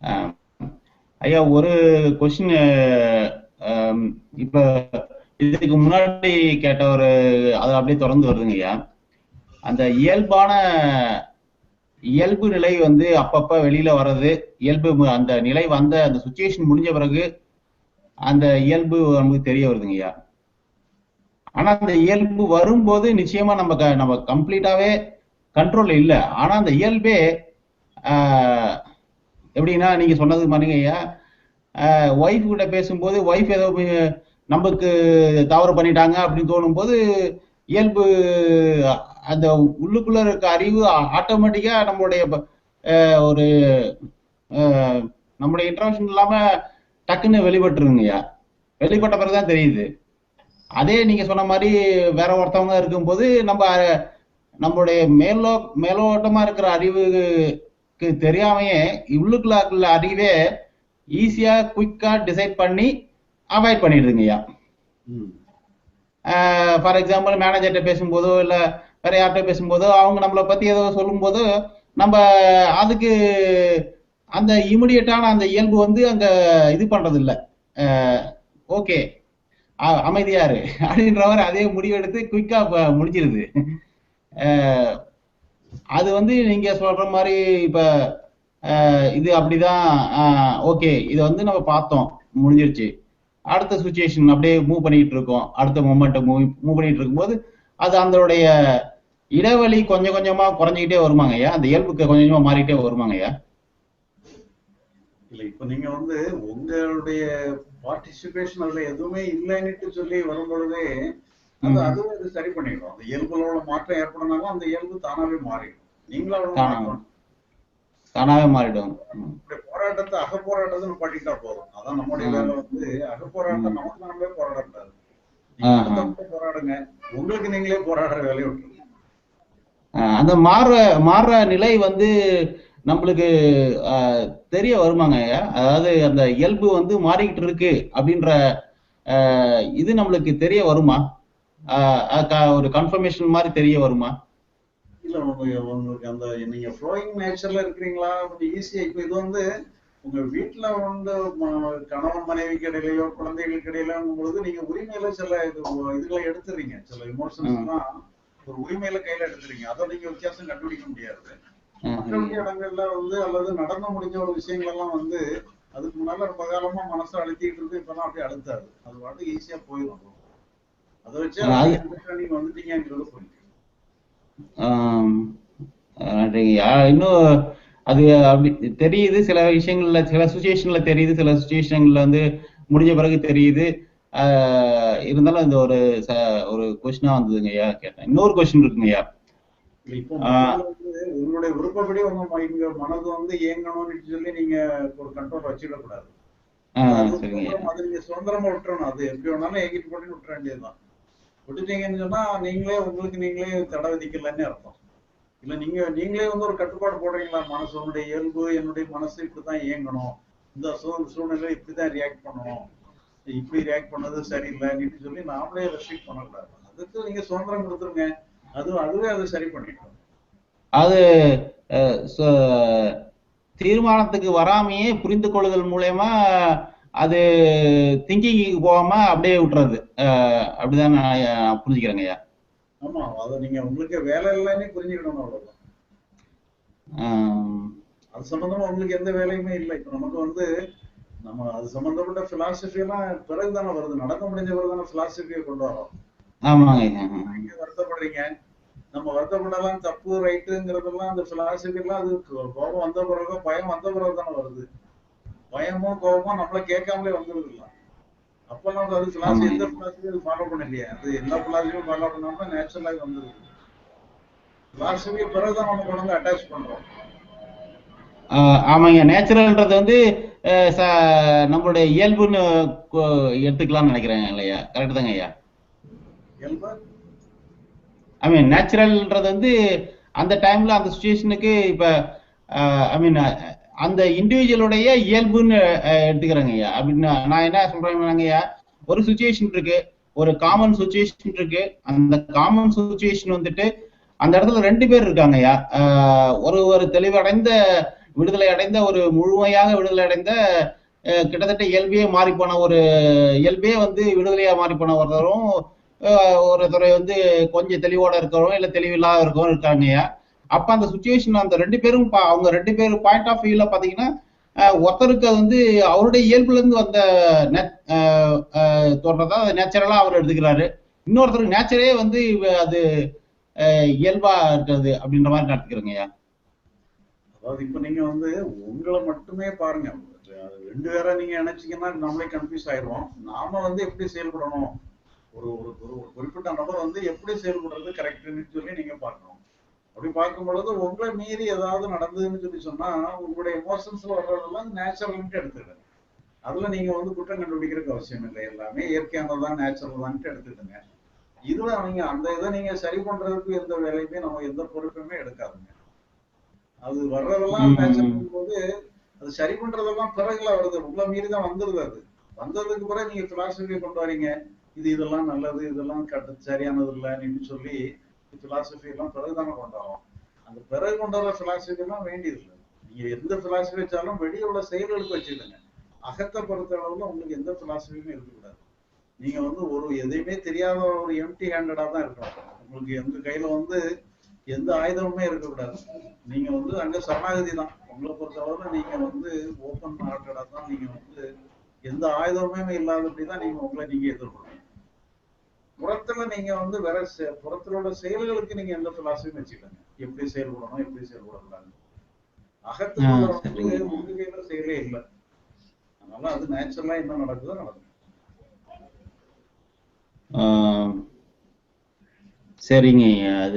ஆஹ் ஐயா ஒரு கொஸ்டின் இப்ப இதுக்கு முன்னாடி கேட்ட ஒரு அது அப்படியே தொடர்ந்து வருதுங்க ஐயா. அந்த இயல்பான இயல்பு நிலை வந்து அப்பப்ப வெளியில வர்றது இயல்பு அந்த நிலை வந்த அந்த சுச்சுவேஷன் முடிஞ்ச பிறகு அந்த இயல்பு நமக்கு தெரிய வருதுங்க ஐயா. ஆனா அந்த இயல்பு வரும்போது நிச்சயமா நம்ம நம்ம கம்ப்ளீட்டாவே கண்ட்ரோல் இல்லை. ஆனா அந்த இயல்பே எப்படின்னா நீங்க சொன்னது மாதிரிங்க ஐயா. ஒய்ஃப் கிட்ட பேசும்போது ஒய்ஃப் ஏதோ நமக்கு தவறு பண்ணிட்டாங்க அப்படின்னு தோணும்போது இயல்பு அந்த உள்ளுக்குள்ள இருக்க அறிவு ஆட்டோமேட்டிக்கா நம்மளுடைய ஒரு நம்மளுடைய இன்ட்ரவன்ஷன் இல்லாம டக்குன்னு வெளிப்பட்டுருங்கய்யா வெளிப்பட்ட பிறகுதான் தெரியுது. அதே நீங்க சொன்ன மாதிரி வேற ஒருத்தவங்க இருக்கும்போது நம்ம நம்மளுடைய மேலோ மேலோட்டமா இருக்கிற அறிவு தெரியாமையே உள்ளுக்குள்ள அறிவே ஈஸியா குயிக்கா டிசைட் பண்ணி அவாய்ட் பண்ணிடுதுங்கய்யா ம். ஃபார் எக்ஸாம்பிள் மேனேஜர்கிட்ட பேசும்போதோ இல்ல வேற யார்கிட்ட பேசும்போதோ அவங்க நம்மளை பத்தி ஏதோ சொல்லும்போது நம்ம அதுக்கு அந்த இமிடியட்டான அந்த இயல்பு வந்து அங்க இது பண்றது இல்ல ஓகே அமைதியாரு அப்படின்ற மாதிரி அதே முடிவெடுத்து குயிக்கா முடிச்சிருது. அஹ், அது வந்து நீங்க சொல்ற மாதிரி இப்ப அஹ், இது அப்படிதான் ஓகே இதை வந்து நம்ம பார்த்தோம். முடிஞ்சிருச்சு. அடுத்த சுச்சுவேஷன் அப்படியே மூவ் பண்ணிட்டு இருக்கோம். அடுத்த மூமெண்ட் மூவ் மூவ் பண்ணிட்டு இருக்கும்போது அது அதனுடைய இடைவெளி கொஞ்சம் கொஞ்சமா குறைஞ்சிக்கிட்டே வருமாங்க ஐயா? அந்த இயல்புக்கு கொஞ்சம் கொஞ்சமா மாறிட்டே வருமாங்க ஐயா? இல்ல இப்ப நீங்க வந்து உங்களுடைய பார்ட்டிசிபேஷன் அதுல எதுவுமே இல்லைன்னுட்டு சொல்லி வரும்பொழுதே அது ம். அதுவே அது சரி பண்ணிடும் அந்த இயல்புகளோட மாற்றம் ஏற்படனாலும் அந்த இயல்பு தானாவே மாறிடும். நீங்களும். மாற்றணும். தானாவே மாறிடும். போராட்டத்தை அகப்போராட்டத்தை பண்ணிட்டா போதும். அதான் நம்முடைய வேலை வந்து அகப்போராட்டம் நமக்கு நாமளே போராடக்கூடாது போராடுங்க. உங்களுக்கு நீங்களே போராடுற வேலையை விட்டுருங்க. அந்த மாறுற மாறுற நிலை வந்து நம்மளுக்கு தெரிய வருமாங்க அதாவது அந்த இயல்பு வந்து மாறிக்கிட்டு இருக்கு அப்படின்ற இது நம்மளுக்கு தெரிய வருமா? ஒரு கன்ஃபர்மேஷன் மாதிரி தெரிய வருமா? இல்ல உங்களுக்கு உங்களுக்கு அந்த நீங்க ஃப்ளோயிங் நேச்சர்ல இருக்கிறீங்களா? ஈஸியா இப்ப இது வந்து உங்க வீட்டுல வந்து கணவன் மனைவிக்கு இடையிலயோ குழந்தைகளுக்கு இடையில பொழுது நீங்க உரிமையில சில இது இதுகளை எடுத்துறீங்க. சில இமோஷன்ஸ் எல்லாம் ஒரு உரிமையில கையில எடுத்துறீங்க. அதை நீங்க வித்தியாசம் கண்டுபிடிக்க முடியாது. ம், மற்ற இடங்கள்ல வந்து அல்லது நடந்து முடிஞ்ச ஒரு விஷயங்கள் எல்லாம் வந்து அதுக்கு முன்னால ரொம்ப காலமா மனசை அழுத்திட்டு இருக்கு இப்பெல்லாம் அப்படியே அழுத்தாது. அது பாட்டுக்கு ஈஸியா போயிடும் இன்னும் அது அப்படி தெரியுது. சில விஷயங்கள்ல சில சுச்சுவேஷன்ல தெரியுது. சில சுச்சுவேஷன்ல வந்து முடிஞ்ச பிறகு தெரியுது. இருந்தாலும் இந்த ஒரு ஒரு கொஸ்டினா வந்ததுங்க ஐயா கேட்டேன். இன்னொரு கொஸ்டின் இருக்குங்க ஐயா. உங்களுடைய விருப்பப்படி உங்க இங்க மனது வந்து இயங்கணும்னு சொல்லி நீங்க ஒரு கண்ட்ரோல் வச்சிடக்கூடாது. அது நீங்க சுதந்திரமா விட்டுறணும். அது எப்படி வேணாலும் எங்கிட்டு போட்டு விட்டுற வேண்டியதுதான். விட்டுட்டீங்கன்னு சொன்னா நீங்களே உங்களுக்கு நீங்களே தடை விதிக்கலன்னு அர்த்தம். இல்ல நீங்க நீங்களே வந்து ஒரு கட்டுப்பாடு போடுறீங்களா? மனசு உன்னுடைய இயல்பு என்னுடைய மனசு இப்படிதான் இயங்கணும். இந்த சூழ்நிலை இப்படிதான் ரியாக்ட் பண்ணணும். இப்படி ரியாக்ட் பண்ணது சரியில்லைன்னு சொல்லி நாமளே ரெஸ்ட்ரிக்ட் பண்ணக்கூடாது. அதுக்கு நீங்க சுதந்திரம் கொடுத்துருங்க. அது அதுவே அது சரி பண்ணிடும் அது ச- தீர்மானத்துக்கு வராமையே புரிந்து கொள்ளுதல் மூலயமா அது திங்கிங்க்கு போகாம அப்படியே விட்டுறது. அப்படிதான் நான் புரிஞ்சுக்கிறேங்க ஐயா. ஆமா அதை நீங்க உங்களுக்கு வேலை இல்லைன்னு புரிஞ்சுக்கணும் அவ்வளவுதான். அது சம்பந்தமா உங்களுக்கு எந்த வேலையுமே இல்லை. இப்ப நமக்கு வந்து நம்ம அது சம்பந்தப்பட்ட பிலாசபி எல்லாம் பிறகுதானே வருது. நடக்க முடிஞ்ச பிறகு தானே பிலாசபியை கொண்டு வரோம். நீங்க வருத்தப்படுறீங்க. நம்ம வருத்தப்படலாம் தப்பு ரைட்டுங்கிறதெல்லாம் அந்த பிலாசபி எல்லாம் அது கோபம் வந்த பிறகு பயம் வந்த பிறகு தானே வருது. பயமும் கோபமும் நம்மள கேட்காமலே வந்துருது இல்ல அப்ப நம்ம அது பிலாசபி எந்த பிலாசபியும் ஃபாலோ பண்ணலையே. அது எல்லா பிலாசபியும் ஃபாலோ பண்ணாம நேச்சுரலாக வந்துருது. பிலாசபி பிறகுதான் நம்ம கொண்டு அட்டாச் பண்றோம். ஆமாங்க. நேச்சுரல்ன்றது வந்து நம்மளுடைய இயல்புன்னு எடுத்துக்கலாம்னு நினைக்கிறேன் இல்லையா? கரெக்ட் தாங்க ஐயா? இயல்பா? ஐ மீன் நேச்சுரல்ன்றது வந்து அந்த டைம்ல அந்த சுச்சுவேஷனுக்கு இப்ப ஐ மீன் அந்த இண்டிவிஜுவலுடைய இயல்புன்னு எடுத்துக்கிறேங்க ஐயா. அப்படின்னு நான் என்ன சொல்றேன் ஐயா ஒரு சுச்சுவேஷன் இருக்கு ஒரு காமன் சுச்சுவேஷன் இருக்கு. அந்த காமன் சுச்சுவேஷன் வந்துட்டு அந்த இடத்துல ரெண்டு பேர் இருக்காங்க ஐயா. ஒரு ஒரு தெளிவடைந்த விடுதலை அடைந்த ஒரு முழுமையாக விடுதலை அடைந்த கிட்டத்தட்ட இயல்பே மாறி போன ஒரு இயல்பே வந்து விடுதலையா மாறி போன ஒருத்தரும் ஒருத்தரை வந்து கொஞ்சம் தெளிவோட இருக்கிறவங்க இல்ல தெளிவில்லாத இருக்காங்க ஐயா. அப்ப அந்த சுச்சுவேஷன் அந்த ரெண்டு பேரும் பா- அவங்க ரெண்டு பேரும் பாயிண்ட் ஆஃப் வியூல பாத்தீங்கன்னா ஒருத்தருக்கு அது வந்து அவருடைய இயல்புல இருந்து வந்த நே- அஹ், தோன்றதா நேச்சுரலா அவர் எடுத்துக்கிறாரு. இன்னொருத்தருக்கு நேச்சரே வந்து இவ- அது இயல்பா இருக்கிறது அப்படின்ற மாதிரி நடத்துக்கிறேங்கய்யா அதாவது இப்ப நீங்க வந்து உங்களை மட்டுமே பாருங்க. ரெண்டு பேரா நீங்க நினைச்சீங்கன்னா நம்மளே கன்ஃபியூஸ் ஆயிடுவோம் நாம வந்து எப்படி செயல்படணும்? ஒரு ஒரு ஒரு குறிப்பிட்ட நபர் வந்து எப்படி செயல்படுறது கரெக்ட்னு சொல்லி நீங்க பார்க்கணும். அப்படி பார்க்கும் பொழுது உங்களை மீறி ஏதாவது நடந்ததுன்னு சொல்லி சொன்னா உங்களுடைய எமோஷன்ஸ்ல வர்றதெல்லாம் நேச்சுரல்ன்ட்டு எடுத்துக்கிடுங்க அதுல நீங்க வந்து குற்றம் கண்டுபிடிக்கிறதுக்கு அவசியம் இல்லை. எல்லாமே இயற்கையானதான் நேச்சுரல் தான்ட்டு எடுத்துக்கிடுங்க இதுல நீங்க அந்த இதை நீங்க சரி பண்றதுக்கு எந்த வேலையுமே நம்ம எந்த பொறுப்புமே எடுக்காதுங்க. அது வர்றதெல்லாம். நேச்சுரல் போது அது சரி பண்றதெல்லாம் பிறகுல வருது. உள்ள மீறி தான் வந்துருது அது. வந்ததுக்கு பிறகு நீங்க பிலாசபியை கொண்டு வரீங்க. இது இதெல்லாம் நல்லது இதெல்லாம் கட்டு சரியானது இல்லைன்னு சொல்லி பிலாசபி எல்லாம் பிறகுதானே கொண்டு வரோம் அந்த பிறகு கொண்டு வர பிலாசபி எல்லாம் வேண்டியது இல்லை நீங்க எந்த பிலாசபி வச்சாலும் வெளியே உள்ள செயல்களுக்கு வச்சுக்கோங்க. அகத்தை பொறுத்த அளவுல உங்களுக்கு எந்த பிலாசபியுமே இருக்கக்கூடாது. நீங்க வந்து ஒரு எதையுமே தெரியாத ஒரு எம்டி ஹேண்டடா தான் இருக்கணும். உங்களுக்கு எந்த கையில வந்து எந்த ஆயுதமுமே இருக்கக்கூடாது. நீங்க வந்து அங்க சரணாகதி தான். உங்களை பொறுத்தளவுல நீங்க வந்து ஓப்பன் ஹார்ட்டடா தான் நீங்க வந்து எந்த ஆயுதமுமே இல்லாதபடி தான் நீங்க உங்களை நீங்க எதிர்கொள்ளணும். புறத்துல நீங்க வந்து வேற புறத்திலோட செயல்களுக்கு நீங்க எந்த பிலாசபியும் வச்சுக்கோங்க எப்படி செயல்படணும் எப்படி செயல்படக்கூடாது அகத்துக்குள்ள ஆ, வந்து. முன்னுகையில செயலே இல்லை. அதனால அது நேச்சுரலா என்ன நடக்குதோ நடக்கும். சரிங்க அது